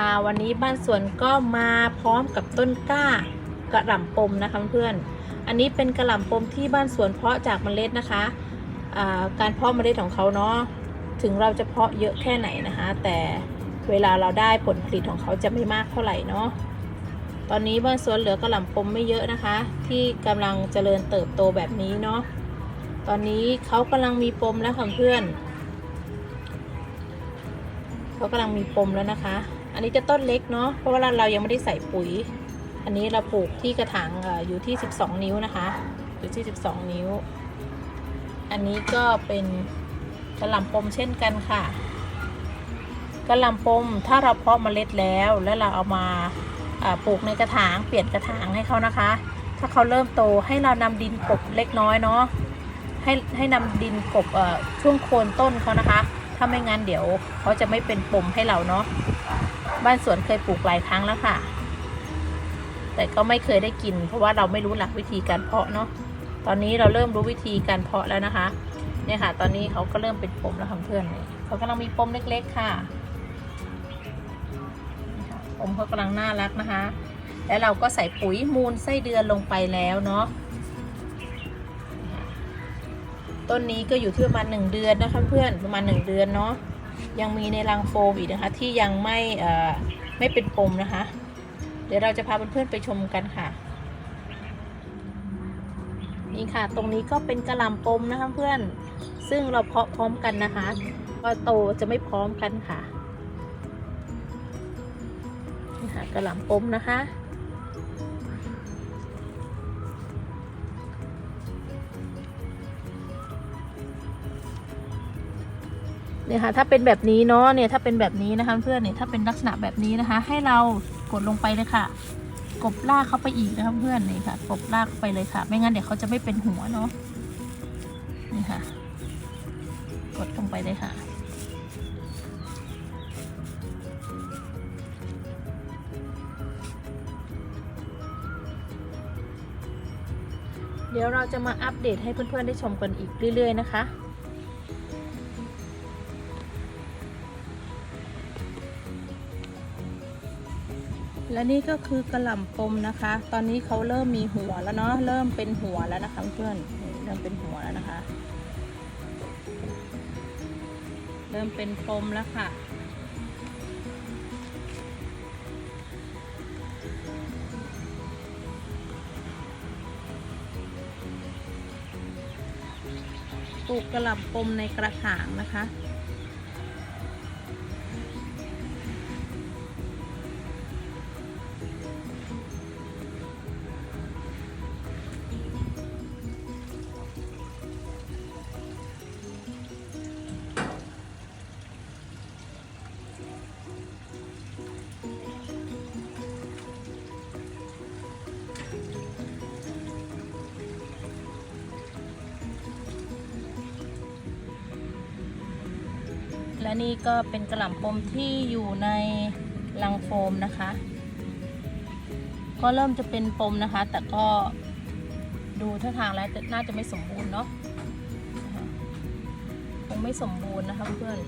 ค่ะวันนี้บ้านสวนก็มาพร้อมกับต้นกล้ากระหล่ำปมนะคะเพื่อนอันนี้เป็นกระหล่ำปมที่บ้านสวนเพาะจากเมล็ดนะคะการเพาะเมล็ดของเขาเนาะถึงเราจะเพาะเยอะแค่ไหนนะคะ แต่เวลาเราได้ผลผลิตของเขาจะไม่มากเท่าไหร่เนาะตอนนี้บ้านสวนเหลือกระหล่ำปมไม่เยอะนะคะ ที่กำลังเจริญเติบโตแบบนี้เนาะตอนนี้เขากำลังมีปมแล้วค่ะเพื่อนเขากำลังมีปมแล้วนะคะ อันนี้จะต้นเล็กเนาะเพราะว่าเรายังไม่ได้ใส่ปุ๋ย อันนี้เราปลูกที่กระถางอยู่ที่ 12 นิ้วนะคะอยู่ที่ 12 นิ้ว อันนี้ก็เป็นกระหล่ำปมเช่นกันค่ะกระหล่ำปมถ้าเราเพาะเมล็ดแล้วแล้วเราเอามาปลูกในกระถางเปลี่ยนกระถางให้เขานะคะ ถ้าเขาเริ่มโตให้เรานำดินกบเล็กน้อยเนาะให้ให้นำดินกบช่วงโคนต้นเขานะคะ ถ้าไม่งั้นเดี๋ยวเขาจะไม่เป็นปมให้เราเนาะ บ้านสวนเคยปลูกหลายครั้งแล้วค่ะ แต่ก็ไม่เคยได้กิน เพราะว่าเราไม่รู้หลักวิธีการเพาะเนาะตอนนี้เราเริ่มรู้วิธีการเพาะแล้วนะคะ เนี่ยค่ะ ตอนนี้เขาก็เริ่มเป็นปมแล้วค่ะเพื่อนเขากำลังมีปมเล็กๆค่ะนี่ค่ะปมเขากำลังน่ารักนะคะ แล้วเราก็ใส่ปุ๋ยมูลไส้เดือนลงไปแล้วเนาะต้นนี้ก็อยู่ที่ประมาณหนึ่งเดือนนะคะเพื่อนประมาณหนึ่งเดือนเนาะ ยังมีในรังโฟมอีกนะคะ ที่ยังไม่ไม่เป็นปมนะคะ เดี๋ยวเราจะพาเพื่อนๆไปชมกันค่ะ นี่ค่ะ ตรงนี้ก็เป็นกระหล่ำปมนะคะเพื่อนซึ่งเราเพาะพร้อมกันนะคะก็โตจะไม่พร้อมกันค่ะนี่ค่ะกระหล่ำปมนะคะ เนี่ยค่ะถ้าเป็นแบบนี้เนาะเนี่ยถ้าเป็นแบบนี้นะคะเพื่อนเนี่ยถ้าเป็นลักษณะแบบนี้นะคะ ให้เรากดลงไปเลยค่ะ กบลากเข้าไปอีกนะคะเพื่อนนี่ค่ะกบลากเข้าไปเลยค่ะ ไม่งั้นเดี๋ยวเขาจะไม่เป็นหัวเนาะนี่ค่ะ กดลงไปเลยค่ะเดี๋ยวเราจะมาอัปเดตให้เพื่อนๆได้ชมกันอีกเรื่อยๆนะคะ และนี่ก็คือกระหล่ำปมนะคะ ตอนนี้เขาเริ่มมีหัวแล้วเนาะ เริ่มเป็นหัวแล้วนะคะเพื่อน เริ่มเป็นหัวแล้วนะคะ เริ่มเป็นปมแล้วค่ะ ปลูกกระหล่ำปมในกระถางนะคะ และนี่ก็เป็นกระหล่ำปมที่อยู่ในลังโฟมนะคะ ก็เริ่มจะเป็นปมนะคะ แต่ก็ดูท่าทางแล้วน่าจะไม่สมบูรณ์เนาะคงไม่สมบูรณ์นะคะเพื่อน